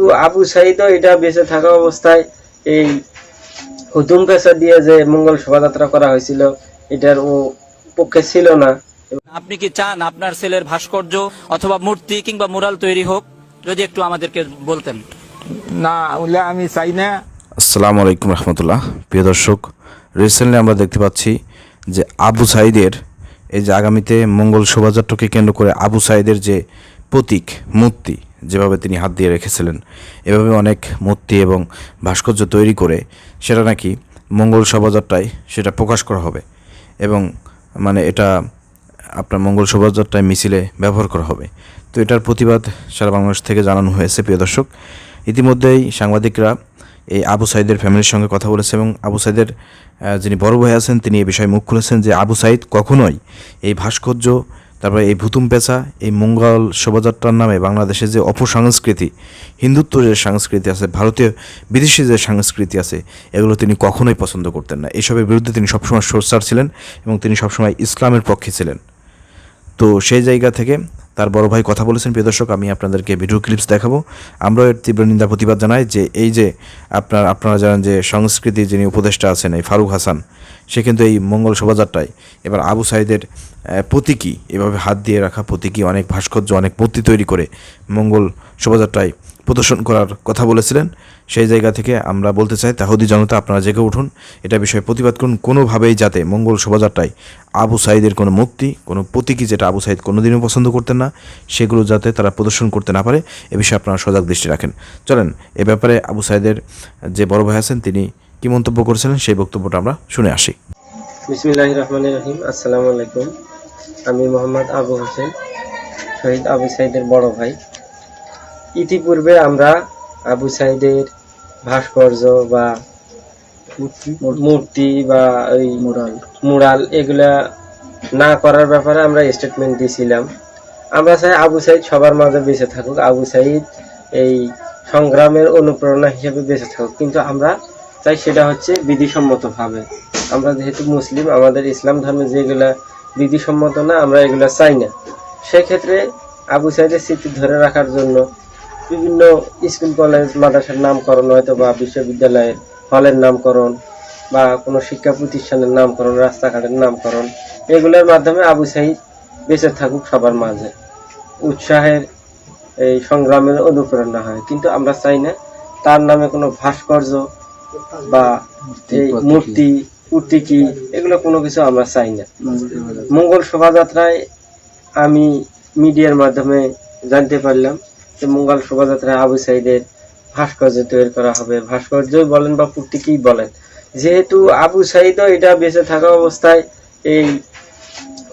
তো আবু সাইদও এটা বেঁচে থাকা অবস্থায় এই হুতুম পেশা দিয়ে যে মঙ্গল শোভাযাত্রা করা হয়েছিল এটার ও পক্ষে ছিল না। আপনি কি চান আপনার ছেলের ভাস্কর্য অথবা মূর্তি কিংবা মুরাল তৈরি হোক? যদি একটু আমাদেরকে বলতেন। না ওগুলা আমি চাই না। আসসালামু আলাইকুম রহমতুল্লাহ। প্রিয় দর্শক রিসেন্টলি আমরা দেখতে পাচ্ছি যে আবু সাইদের এই যে আগামীতে মঙ্গল শোভাযাত্রাকে কেন্দ্র করে আবু সাইদের যে প্রতীক মূর্তি যেভাবে তিনি হাত দিয়ে রেখেছিলেন, এভাবে অনেক মূর্তি এবং ভাস্কর্য তৈরি করে সেটা নাকি মঙ্গল শোভাযাত্রায় সেটা প্রকাশ করা হবে এবং মানে এটা আপনার মঙ্গল শোভাযাত্রায় মিছিলে ব্যবহার করা হবে। তো এটার প্রতিবাদ সারা বাংলাদেশ থেকে জানানো হয়েছে, প্রিয় দর্শক। ইতিমধ্যেই সাংবাদিকরা এই আবু সাইদের ফ্যামিলির সঙ্গে কথা বলেছে এবং আবু সাইদের যিনি বড় ভাই আছেন তিনি এই বিষয়ে মুখ খুলেছেন যে আবু সাইদ কখনোই এই ভাস্কর্য তারপরে এই ভুতুম পেঁচা, এই মঙ্গল শোভাযাত্রার নামে বাংলাদেশে যে অপসংস্কৃতি হিন্দুত্ব যে সংস্কৃতি আছে, ভারতীয় বিদেশি যে সংস্কৃতি আছে, এগুলো তিনি কখনোই পছন্দ করতেন না। এসবের বিরুদ্ধে তিনি সবসময় সোচ্চার ছিলেন এবং তিনি সবসময় ইসলামের পক্ষে ছিলেন। তো সেই জায়গা থেকে তার বড় ভাই কথা বলেছেন। প্রিয় দর্শক, আমি আপনাদেরকে ভিডিও ক্লিপস দেখাবো। আমরাও এর তীব্র নিন্দা, প্রতিবাদ জানাই যে এই যে আপনার, আপনারা জানেন যে সংস্কৃতি যিনি উপদেষ্টা আছেন, এই ফারুক হাসান, সে কিন্তু এই মঙ্গল শোভাযাত্রায় এবার আবু সাইদের প্রতীকী। এভাবে হাত দিয়ে রাখা প্রতীকী। অনেক ভাস্কর্য, অনেক মূর্তি তৈরি করে মঙ্গল শোভাযাত্রায় প্রদর্শন করার কথা বলেছিলেন। সেই জায়গা থেকে আমরা বলতে চাই, তাহুদি জনতা, আপনারা জেগে উঠুন। এটা বিষয়ে প্রতিবাদ করুন কোনোভাবেই যাতে মঙ্গল শোভাযাত্রায় আবু সাইদের কোনো মুক্তি কোনো প্রতীকী যেটা আবু সাইদ কোনোদিনও পছন্দ করতেন না, সেগুলো যাতে তারা প্রদর্শন করতে না পারে, এ বিষয়ে আপনারা সজাগ দৃষ্টি রাখেন। চলেন, এ ব্যাপারে আবু সাইদের যে বড় ভাই আছেন, তিনি কি মন্তব্য করেছিলেন সেই বক্তব্যটা আমরা শুনে আসি। বিসমিল্লাহ রহমান রহিম। আসসালামু আলাইকুম। আমি মোহাম্মদ আবু হোসেন শহীদ আবু সাইদের বড় ভাই। ইতিপূর্বে আমরা আবু সাইদের ভাস্কর্য বা মূর্তি বা ওই মুরাল মুরাল এগুলা না করার ব্যাপারে আমরা স্টেটমেন্ট দিয়েছিলাম। আমরা চাই আবু সাইদ সবার মাঝে বেঁচে থাকুক। আবু সাইদ এই সংগ্রামের অনুপ্রেরণা হিসেবে বেঁচে থাকুক। কিন্তু আমরা চাই সেটা হচ্ছে বিধিসম্মতভাবে। আমরা যেহেতু মুসলিম আমাদের ইসলাম ধর্মে যেগুলা বিধিসম্মত না আমরা এগুলা চাই না। সেক্ষেত্রে আবু সাইদের স্মৃতি ধরে রাখার জন্য বিভিন্ন স্কুল কলেজ মাদ্রাসার নামকরণ হয়তো বা বিশ্ববিদ্যালয়ের হলের নামকরণ বা কোনো শিক্ষা প্রতিষ্ঠানের নামকরণ রাস্তাঘাটের নামকরণ এগুলোর মাধ্যমে আবু সাইদ বেঁচে থাকুক সবার মাঝে। উৎসাহের এই সংগ্রামের অনুপ্রেরণা হয়। কিন্তু আমরা চাই না তার নামে কোনো ভাস্কর্য বা মূর্তি প্রতীকী এগুলো কোনো কিছু আমরা চাই না। মঙ্গল শোভাযাত্রায় আমি মিডিয়ার মাধ্যমে জানতে পারলাম যে মঙ্গল শোভাযাত্রায় আবু সাইদের ভাস্কর্য তৈরি করা হবে। ভাস্কর্য বলেন বা প্রতীকী বলেন, যেহেতু আবু সাইদও এটা বেঁচে থাকা অবস্থায় এই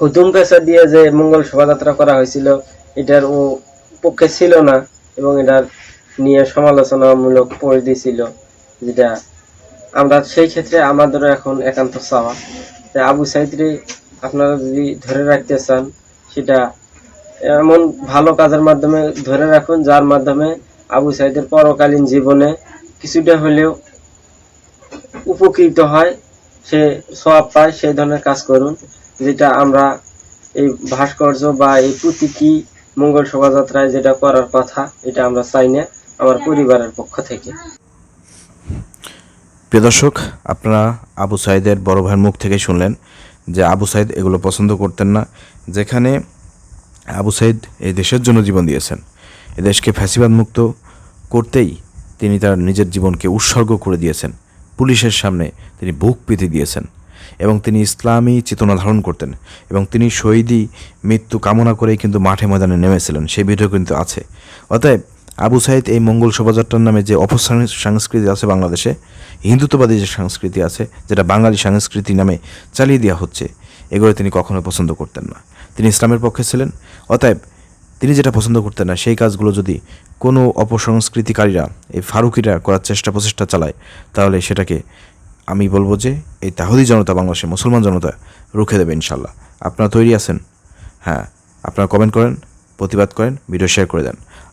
হুতুম পেশা দিয়ে যে মঙ্গল শোভাযাত্রা করা হয়েছিল, এটার ও পক্ষে ছিল না এবং এটার নিয়ে সমালোচনামূলক পরিধি ছিল যেটা আমরা সেই ক্ষেত্রে আমাদেরও এখন একান্ত চাওয়া। যে আবু সাইদরে আপনারা যদি ধরে রাখতে চান, সেটা এমন ভালো কাজের মাধ্যমে ধরে রাখুন, যার মাধ্যমে আবু সাইদের পরকালীন জীবনে কিছুটা হলেও উপকৃত হয়, সে সব পায়, সেই ধরনের কাজ করুন, যেটা আমরা এই ভাস্কর্য বা এই প্রতীকী মঙ্গল শোভাযাত্রায় যেটা করার কথা, এটা আমরা চাই না, আমার পরিবারের পক্ষ থেকে। প্রিয় দর্শক, আপনারা আবু সাইদের বড় ভাইয়ের মুখ থেকে শুনলেন যে আবু সাইদ এগুলো পছন্দ করতেন না, যেখানে আবু সাইদ এই দেশের জন্য জীবন দিয়েছেন। এ দেশকে ফ্যাসিবাদ মুক্ত করতেই তিনি তার নিজের জীবনকে উৎসর্গ করে দিয়েছেন। পুলিশের সামনে তিনি বুক পেতে দিয়েছেন এবং তিনি ইসলামী চেতনা ধারণ করতেন এবং তিনি শহীদি মৃত্যু কামনা করেই কিন্তু মাঠে ময়দানে নেমেছিলেন। সেই ভিডিও কিন্তু আছে। অতএব আবু সাইদ এই মঙ্গল শোভাযাত্রার নামে যে অপসংস্কৃতি আছে বাংলাদেশে, হিন্দুত্ববাদী যে সংস্কৃতি আছে, যেটা বাঙালি সংস্কৃতি নামে চালিয়ে দেওয়া হচ্ছে, এগুলো তিনি কখনো পছন্দ করতেন না। তিনি ইসলামের পক্ষে ছিলেন, অতএব তিনি যেটা পছন্দ করতেন না, সেই কাজগুলো যদি কোনো অপসংস্কৃতিকারীরা, এই ফারুকিরা করার চেষ্টা প্রচেষ্টা চালায়, তাহলে সেটাকে আমি বলব যে এই তাহুদি জনতা, বাংলাদেশের মুসলমান জনতা রুখে দেবে ইনশাল্লাহ আপনারা তৈরি আছেন? হ্যাঁ আপনারা কমেন্ট করেন, প্রতিবাদ করেন, ভিডিও শেয়ার করে দেন।